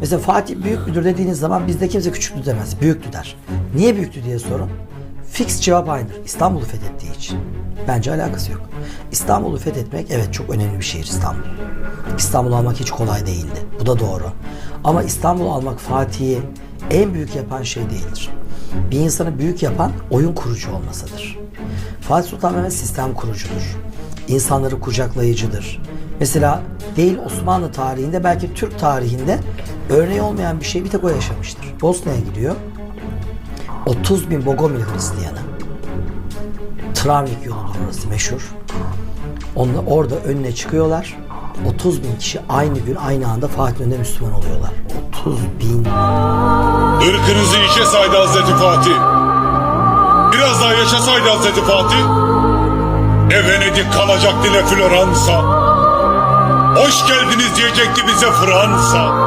Mesela Fatih büyük müdür dediğiniz zaman bizde kimse küçüktü demez. Büyüktü der. Niye büyüktü diye sorun. Fix cevap aynıdır. İstanbul'u fethettiği için. Bence alakası yok. İstanbul'u fethetmek evet çok önemli bir şehir İstanbul. İstanbul'u almak hiç kolay değildi. Bu da doğru. Ama İstanbul'u almak Fatih'i en büyük yapan şey değildir. Bir insanı büyük yapan oyun kurucu olmasıdır. Fatih Sultan Mehmet sistem kurucudur. İnsanları kucaklayıcıdır. Mesela değil Osmanlı tarihinde belki Türk tarihinde örneği olmayan bir şey bir tek o yaşamıştır. Bosna'ya gidiyor. 30 bin Bogomil Hristiyanı. Travnik yoludur orası meşhur. Onunla orada önüne çıkıyorlar. 30 bin kişi aynı gün aynı anda Fatih önünde Müslüman oluyorlar. 30 bin. Irkınızı işe saydı Hazreti Fatih. Biraz daha yaşasaydı Hazreti Fatih. Ne Venedik kalacaktı ne Floransa. Hoş geldiniz diyecekti bize Fransa.